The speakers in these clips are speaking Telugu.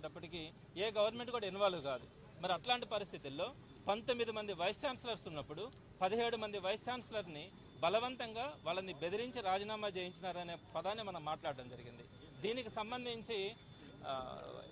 వచ్చేటప్పటికి ఏ గవర్నమెంట్ కూడా ఇన్వాల్వ్ కాదు. మరి అట్లాంటి పరిస్థితుల్లో పంతొమ్మిది మంది వైస్ ఛాన్సలర్స్ ఉన్నప్పుడు పదిహేడు మంది వైస్ ఛాన్సలర్ని బలవంతంగా వాళ్ళని బెదిరించి రాజీనామా చేయించినారనే పదాన్ని మనం మాట్లాడడం జరిగింది. దీనికి సంబంధించి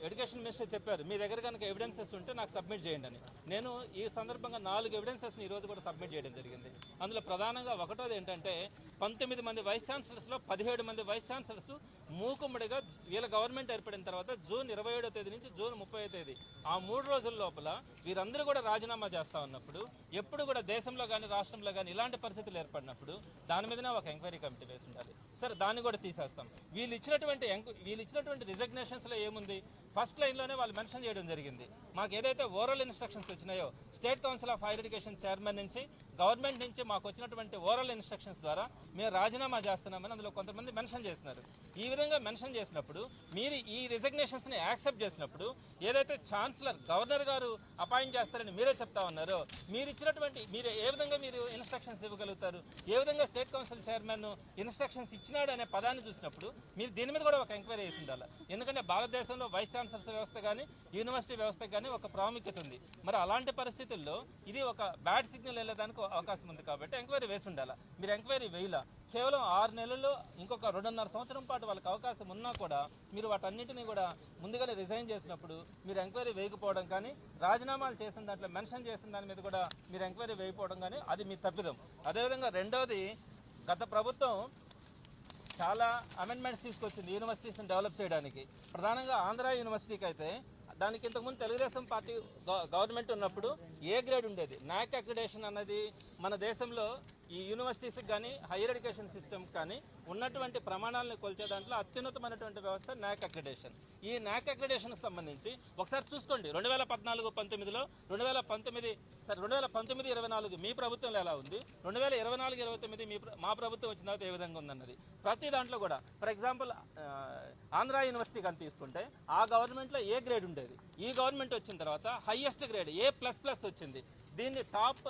ఎడ్యుకేషన్ మినిస్టర్ చెప్పారు మీ దగ్గర కనుక ఎవిడెన్సెస్ ఉంటే నాకు సబ్మిట్ చేయండి అని. నేను ఈ సందర్భంగా నాలుగు ఎవిడెన్సెస్ని ఈరోజు కూడా సబ్మిట్ చేయడం జరిగింది. అందులో ప్రధానంగా ఒకటోది ఏంటంటే పంతొమ్మిది మంది వైస్ ఛాన్సలర్స్లో పదిహేడు మంది వైస్ ఛాన్సలర్స్ మూకుమ్మడిగా వీళ్ళ గవర్నమెంట్ ఏర్పడిన తర్వాత జూన్ ఇరవై ఏడో తేదీ నుంచి జూన్ ముప్పై తేదీ ఆ మూడు రోజుల లోపల వీరందరూ కూడా రాజీనామా చేస్తా ఉన్నప్పుడు ఎప్పుడు కూడా దేశంలో కానీ రాష్ట్రంలో కానీ ఇలాంటి పరిస్థితులు ఏర్పడినప్పుడు దాని మీదనే ఒక ఎంక్వైరీ కమిటీ వేసి ఉండాలి. సరే దాన్ని కూడా తీసేస్తాం. వీళ్ళు ఇచ్చినటువంటి వీళ్ళు ఇచ్చినటువంటి రిజగ్నేషన్స్లో ఏముంది? ఫస్ట్ లైన్లోనే వాళ్ళు మెన్షన్ చేయడం జరిగింది. మాకు ఏదైతే ఓరల్ ఇన్స్ట్రక్షన్స్ వచ్చినాయో state council of higher education chairman నుంచి గవర్నమెంట్ నుంచి మాకు వచ్చినటువంటి ఓరల్ ఇన్స్ట్రక్షన్స్ ద్వారా మేము రాజీనామా చేస్తున్నామని అందులో కొంతమంది మెన్షన్ చేస్తున్నారు. ఈ విధంగా మెన్షన్ చేసినప్పుడు మీరు ఈ రిజగ్నేషన్స్ని యాక్సెప్ట్ చేసినప్పుడు ఏదైతే ఛాన్సలర్ గవర్నర్ గారు అపాయింట్ చేస్తారని మీరే చెప్తా ఉన్నారో మీరు ఇచ్చినటువంటి మీరు ఏ విధంగా మీరు ఇన్స్ట్రక్షన్స్ ఇవ్వగలుగుతారు ఏ విధంగా స్టేట్ కౌన్సిల్ చైర్మన్ ఇన్స్ట్రక్షన్స్ ఇచ్చినాడు అనే పదాన్ని చూసినప్పుడు మీరు దీని మీద కూడా ఒక ఎంక్వైరీ చేసి ఉండాలి. ఎందుకంటే భారతదేశంలో వైస్ ఛాన్సలర్స్ వ్యవస్థ కానీ యూనివర్సిటీ వ్యవస్థ కానీ ఒక ప్రాముఖ్యత ఉంది. మరి అలాంటి పరిస్థితుల్లో ఇది ఒక బ్యాడ్ సిగ్నల్ వెళ్ళేదానికి అవకాశం ఉంది కాబట్టి ఎంక్వైరీ వేసి ఉండాలి? మీరు ఎంక్వైరీ వేయాల? కేవలం ఆరు నెలల్లో ఇంకొక రెండున్నర సంవత్సరం పాటు వాళ్ళకి అవకాశం ఉన్నా కూడా మీరు వాటన్నిటిని కూడా ముందుగానే రిజైన్ చేసినప్పుడు మీరు ఎంక్వైరీ వేయకపోవడం కానీ రాజీనామాలు చేసిన దాంట్లో మెన్షన్ చేసిన దాని మీద కూడా మీరు ఎంక్వైరీ వేయకపోవడం కానీ అది మీ తప్పిదం. అదేవిధంగా రెండవది గత ప్రభుత్వం చాలా అమెండ్మెంట్స్ తీసుకొచ్చింది యూనివర్సిటీస్ని డెవలప్ చేయడానికి. ప్రధానంగా ఆంధ్ర యూనివర్సిటీకి అయితే దానికి ఇంతకుముందు తెలుగుదేశం పార్టీ గవర్నమెంట్ ఉన్నప్పుడు ఏ గ్రేడ్ ఉండేది? నాక్ అక్రిడేషన్ అన్నది మన దేశంలో ఈ యూనివర్సిటీస్కి కానీ హైయర్ ఎడ్యుకేషన్ సిస్టమ్ కానీ ఉన్నటువంటి ప్రమాణాలను కొలిచే దాంట్లో అత్యున్నతమైనటువంటి వ్యవస్థ న్యాక్ అక్రిడేషన్ ఈ న్యాక్ అక్రిడేషన్కి సంబంధించి ఒకసారి చూసుకోండి. రెండు వేల పద్నాలుగు పంతొమ్మిదిలో రెండు వేల పంతొమ్మిది సరే రెండు వేల పంతొమ్మిది ఇరవై నాలుగు మీ ప్రభుత్వంలో ఎలా ఉంది? రెండు వేల ఇరవై నాలుగు ఇరవై తొమ్మిది మీ మా ప్రభుత్వం వచ్చిన తర్వాత ఏ విధంగా ఉందన్నది. ప్రతి దాంట్లో కూడా ఫర్ ఎగ్జాంపుల్ ఆంధ్ర యూనివర్సిటీ కానీ తీసుకుంటే ఆ గవర్నమెంట్లో ఏ గ్రేడ్ ఉండేది? ఈ గవర్నమెంట్ వచ్చిన తర్వాత highest grade A plus plus వచ్చింది. దీన్ని టాప్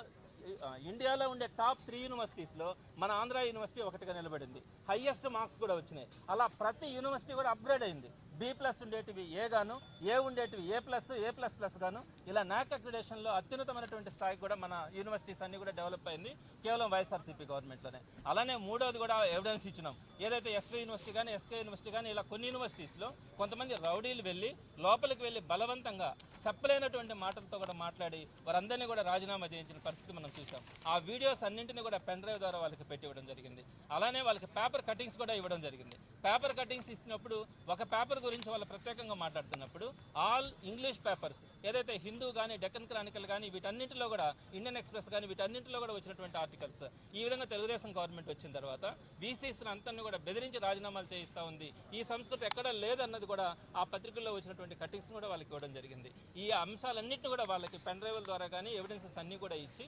ఇండియాలో ఉండే టాప్ త్రీ యూనివర్సిటీస్లో మన ఆంధ్ర యూనివర్సిటీ ఒకటిగా నిలబడింది. హయ్యెస్ట్ మార్క్స్ కూడా వచ్చినాయి. అలా ప్రతి యూనివర్సిటీ కూడా అప్గ్రేడ్ అయింది. బి ప్లస్ ఉండేటివి ఏ గాను ఏ ఉండేటివి A plus A plus plus గాను ఇలా నాక్ అక్రిడేషన్లో అత్యున్నతమైనటువంటి స్థాయికి కూడా మన యూనివర్సిటీస్ అన్ని కూడా డెవలప్ అయింది కేవలం వైఎస్ఆర్సీపీ గవర్నమెంట్లోనే. అలానే మూడోది కూడా ఎవిడెన్స్ ఇచ్చినాం. ఏదైతే ఎస్వీ యూనివర్సిటీ కానీ ఎస్కే యూనివర్సిటీ కానీ ఇలా కొన్ని యూనివర్సిటీస్లో కొంతమంది రౌడీలు వెళ్ళి లోపలికి వెళ్ళి బలవంతంగా చెప్పలేనటువంటి మాటలతో కూడా మాట్లాడి వారందరినీ కూడా రాజీనామా చేయించిన పరిస్థితి మనం చూసాం ఆ వీడియోస్ అన్నింటినీ కూడా పెన్ డ్రైవ్ ద్వారా వాళ్ళకి పెట్టి ఇవ్వడం జరిగింది. అలానే వాళ్ళకి పేపర్ కటింగ్స్ కూడా ఇవ్వడం జరిగింది. పేపర్ కటింగ్స్ ఇచ్చినప్పుడు ఒక పేపర్ గురించి వాళ్ళు ప్రత్యేకంగా మాట్లాడుతున్నప్పుడు ఆల్ ఇంగ్లీష్ పేపర్స్ ఏదైతే హిందూ కానీ డెక్కన్ క్రానికల్ కానీ వీటన్నింటిలో కూడా ఇండియన్ ఎక్స్ప్రెస్ కానీ వీటన్నింటిలో కూడా వచ్చినటువంటి ఆర్టికల్స్. ఈ విధంగా తెలుగుదేశం గవర్నమెంట్ వచ్చిన తర్వాత బీసీస్ అంతా కూడా బెదిరించి రాజీనామాలు చేయిస్తూ ఉంది. ఈ సంస్కృతి ఎక్కడా లేదన్నది కూడా ఆ పత్రికల్లో వచ్చినటువంటి కటింగ్స్ కూడా వాళ్ళకి ఇవ్వడం జరిగింది. ఈ అంశాలన్నింటినీ కూడా వాళ్ళకి పెన్ డ్రైవ్ల ద్వారా కానీ ఎవిడెన్సెస్ అన్నీ కూడా ఇచ్చి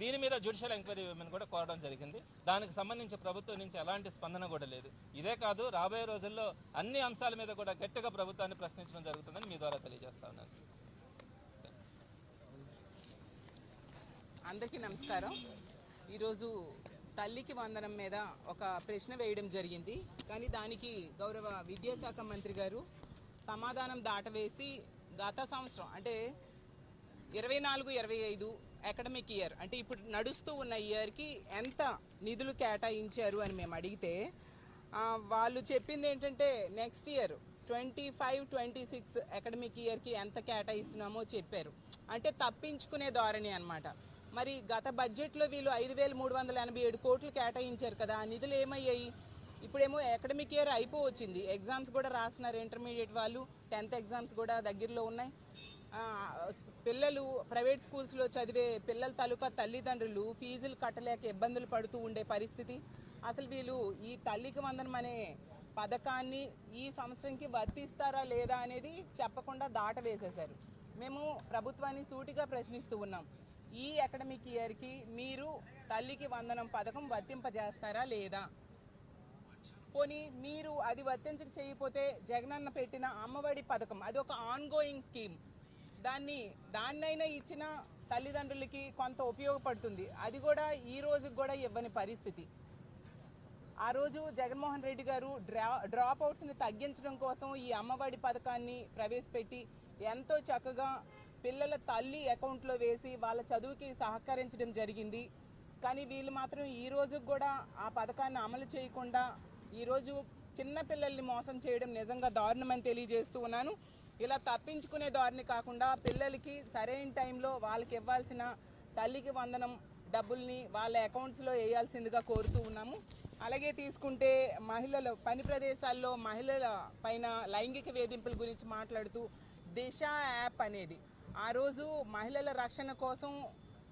దీని మీద జ్యుడిషియల్ ఎంక్వైరీ ఇవ్వమని కూడా కోరడం జరిగింది. దానికి సంబంధించి ప్రభుత్వం నుంచి ఎలాంటి స్పందన కూడా లేదు. ఇదే కాదు రాబోయే రోజుల్లో అన్ని అంశాల మీద కూడా గట్టిగా ప్రభుత్వాన్ని ప్రశ్నించడం జరుగుతుందని మీ ద్వారా తెలియజేస్తా ఉన్నాను. అందరికీ నమస్కారం. ఈరోజు తల్లికి వందనం మీద ఒక ప్రశ్న వేయడం జరిగింది. కానీ దానికి గౌరవ విద్యాశాఖ మంత్రి గారు సమాధానం దాటవేసి గత సంవత్సరం అంటే ఇరవై నాలుగు ఇరవై ఐదు అకాడమిక్ ఇయర్ అంటే ఇప్పుడు నడుస్తూ ఉన్న ఇయర్కి ఎంత నిధులు కేటాయించారు అని మేము అడిగితే వాళ్ళు చెప్పింది ఏంటంటే next year twenty five twenty six academic ఇయర్కి ఎంత కేటాయిస్తున్నామో చెప్పారు. అంటే తప్పించుకునే ధోరణి అనమాట మరి గత బడ్జెట్లో వీళ్ళు ఐదు వేల మూడు వందల ఎనభై ఏడు కోట్లు కేటాయించారు కదా ఆ నిధులు ఏమయ్యాయి? ఇప్పుడేమో అకాడమిక్ ఇయర్ అయిపోవచ్చింది. ఎగ్జామ్స్ కూడా రాస్తున్నారు ఇంటర్మీడియట్ వాళ్ళు. టెన్త్ ఎగ్జామ్స్ కూడా దగ్గరలో ఉన్నాయి. పిల్లలు ప్రైవేట్ స్కూల్స్లో చదివే పిల్లల తాలూకా తల్లిదండ్రులు ఫీజులు కట్టలేక ఇబ్బందులు పడుతూ ఉండే పరిస్థితి. అసలు వీళ్ళు ఈ తల్లికి వందనం అనే పథకాన్ని ఈ సంవత్సరంకి వర్తిస్తారా లేదా అనేది చెప్పకుండా దాట వేసేశారు మేము ప్రభుత్వాన్ని సూటిగా ప్రశ్నిస్తూ ఉన్నాం. ఈ అకాడమిక్ ఇయర్కి మీరు తల్లికి వందనం పథకం వర్తింపజేస్తారా లేదా? పోనీ మీరు అది వర్తించక చేయకపోతే జగనన్న పెట్టిన అమ్మఒడి పథకం అది ఒక ఆన్గోయింగ్ స్కీమ్ దాన్ని దాన్నైనా ఇచ్చిన తల్లిదండ్రులకి కొంత ఉపయోగపడుతుంది. అది కూడా ఈ రోజుకి కూడా ఇవ్వని పరిస్థితి. ఆ రోజు జగన్మోహన్ రెడ్డి గారు డ్రా డ్రాప్ అవుట్స్ని తగ్గించడం కోసం ఈ అమ్మఒడి పథకాన్ని ప్రవేశపెట్టి ఎంతో చక్కగా పిల్లల తల్లి అకౌంట్లో వేసి వాళ్ళ చదువుకి సహకరించడం జరిగింది. కానీ వీళ్ళు మాత్రం ఈ రోజు కూడా ఆ పథకాన్ని అమలు చేయకుండా ఈరోజు చిన్న పిల్లల్ని మోసం చేయడం నిజంగా దారుణమని తెలియజేస్తూ ఉన్నాను. ఇలా తప్పించుకునే దారిని కాకుండా పిల్లలకి సరైన టైంలో వాళ్ళకి ఇవ్వాల్సిన తల్లికి వందనం డబ్బుల్ని వాళ్ళ అకౌంట్స్లో వేయాల్సిందిగా కోరుతూ ఉన్నాము. అలాగే తీసుకుంటే మహిళలు పని ప్రదేశాల్లో మహిళల పైన లైంగిక వేధింపుల గురించి మాట్లాడుతూ దిశ యాప్ అనేది. ఆ రోజు మహిళల రక్షణ కోసం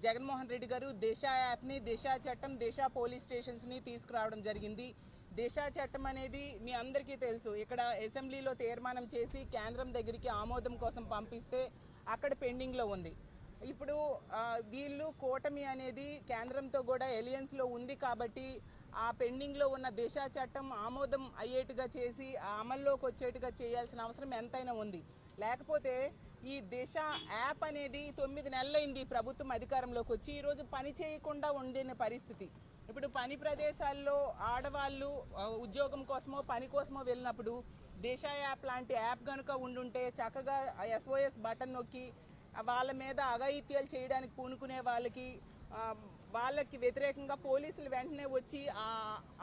జగన్మోహన్ రెడ్డి గారు దిశ యాప్ని దిశ చట్టం దిశ పోలీస్ స్టేషన్స్ని తీసుకురావడం జరిగింది. దిశ చట్టం అనేది మీ అందరికీ తెలుసు. ఇక్కడ అసెంబ్లీలో తీర్మానం చేసి కేంద్రం దగ్గరికి ఆమోదం కోసం పంపిస్తే అక్కడ పెండింగ్లో ఉంది. ఇప్పుడు వీళ్ళు కూటమి అనేది కేంద్రంతో కూడా ఎలియన్స్లో ఉంది కాబట్టి ఆ పెండింగ్లో ఉన్న దిశ చట్టం ఆమోదం అయ్యేట్టుగా చేసి ఆ అమల్లోకి వచ్చేట్టుగా చేయాల్సిన అవసరం ఎంతైనా ఉంది. లేకపోతే ఈ దిశ యాప్ అనేది తొమ్మిది నెలలైంది ప్రభుత్వం అధికారంలోకి వచ్చి. ఈరోజు పని చేయకుండా ఉండిన పరిస్థితి. ఇప్పుడు పని ప్రదేశాల్లో ఆడవాళ్ళు ఉద్యోగం కోసమో పని కోసమో వెళ్ళినప్పుడు దిశ యాప్ లాంటి యాప్ కనుక ఉండుంటే చక్కగా ఎస్ఓఎస్ బటన్ నొక్కి వాళ్ళ మీద అఘాయిత్యాలు చేయడానికి పూనుకునే వాళ్ళకి వాళ్ళకి వ్యతిరేకంగా పోలీసులు వెంటనే వచ్చి ఆ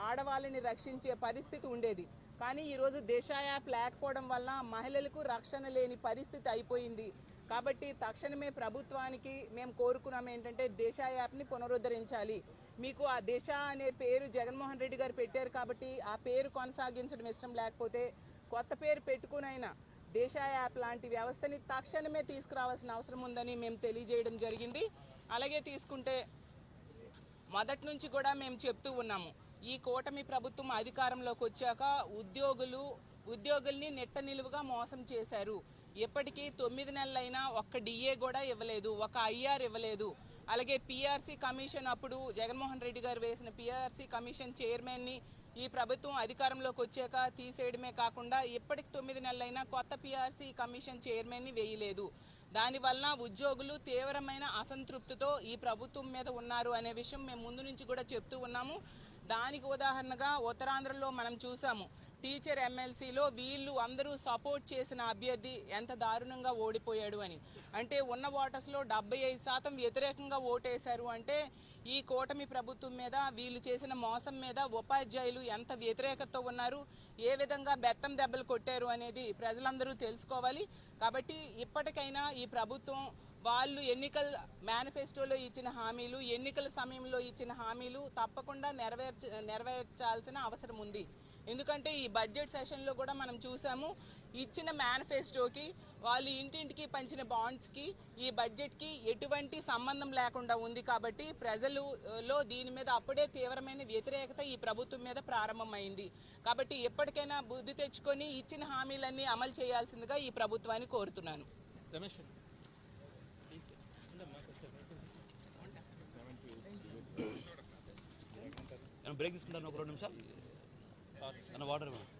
ఆడవాళ్ళని రక్షించే పరిస్థితి ఉండేది. కానీ ఈరోజు దేశ యాప్ లేకపోవడం వల్ల మహిళలకు రక్షణ లేని పరిస్థితి అయిపోయింది. కాబట్టి తక్షణమే ప్రభుత్వానికి మేము కోరుకున్నాం ఏంటంటే దేశ యాప్ని పునరుద్ధరించాలి. మీకు ఆ దేశ అనే పేరు జగన్మోహన్ రెడ్డి గారు పెట్టారు కాబట్టి ఆ పేరు కొనసాగించడం ఇష్టం లేకపోతే కొత్త పేరు పెట్టుకునైనా దేశ యాప్ లాంటి వ్యవస్థని తక్షణమే తీసుకురావాల్సిన అవసరం ఉందని మేము తెలియజేయడం జరిగింది. అలాగే తీసుకుంటే మొదటి నుంచి కూడా మేము చెప్తూ ఉన్నాము. ఈ కూటమి ప్రభుత్వం అధికారంలోకి వచ్చాక ఉద్యోగులు ఉద్యోగుల్ని నెట్ట నిలువుగా మోసం చేశారు. ఇప్పటికీ తొమ్మిది నెలలైనా ఒక్క డిఏ కూడా ఇవ్వలేదు ఒక ఐఆర్ ఇవ్వలేదు. అలాగే పిఆర్సీ కమిషన్ అప్పుడు జగన్మోహన్ రెడ్డి గారు వేసిన పిఆర్సీ కమిషన్ చైర్మన్ని ఈ ప్రభుత్వం అధికారంలోకి వచ్చాక తీసేయడమే కాకుండా ఇప్పటికి తొమ్మిది నెలలైనా కొత్త పిఆర్సీ కమిషన్ చైర్మన్ని వేయలేదు. దానివల్ల ఉద్యోగులు తీవ్రమైన అసంతృప్తితో ఈ ప్రభుత్వం మీద ఉన్నారు అనే విషయం మేము ముందు నుంచి కూడా చెప్తూ ఉన్నాము. దానికి ఉదాహరణగా ఉత్తరాంధ్రలో మనం చూసాము. టీచర్ ఎమ్మెల్సీలో వీళ్ళు అందరూ సపోర్ట్ చేసిన అభ్యర్థి ఎంత దారుణంగా ఓడిపోయాడు అని. అంటే ఉన్న ఓటర్స్లో డెబ్బై ఐదు శాతం వ్యతిరేకంగా ఓటేశారు అంటే ఈ కూటమి ప్రభుత్వం మీద వీళ్ళు చేసిన మోసం మీద ఉపాధ్యాయులు ఎంత వ్యతిరేకతతో ఉన్నారు ఏ విధంగా బెత్తం దెబ్బలు కొట్టారు అనేది ప్రజలందరూ తెలుసుకోవాలి. కాబట్టి ఇప్పటికైనా ఈ ప్రభుత్వం వాళ్ళు ఎన్నికల మేనిఫెస్టోలో ఇచ్చిన హామీలు ఎన్నికల సమయంలో ఇచ్చిన హామీలు తప్పకుండా నెరవేర్చ నెరవేర్చాల్సిన అవసరం ఉంది. ఎందుకంటే ఈ బడ్జెట్ సెషన్లో కూడా మనం చూసాము ఇచ్చిన మేనిఫెస్టోకి వాళ్ళు ఇంటింటికి పంచిన బాండ్స్కి ఈ బడ్జెట్కి ఎటువంటి సంబంధం లేకుండా ఉంది కాబట్టి ప్రజలు ఆ, లో దీని మీద అప్పుడే తీవ్రమైన వ్యతిరేకత ఈ ప్రభుత్వం మీద ప్రారంభమైంది. కాబట్టి ఎప్పటికైనా బుద్ధి తెచ్చుకొని ఇచ్చిన హామీలన్నీ అమలు చేయాల్సిందిగా ఈ ప్రభుత్వాన్ని కోరుతున్నాను. రమేష్ బ్రేక్ తీసుకుంటాను ఒక రెండు నిమిషాలు. అన్న వాటర్ ఇవ్వండి.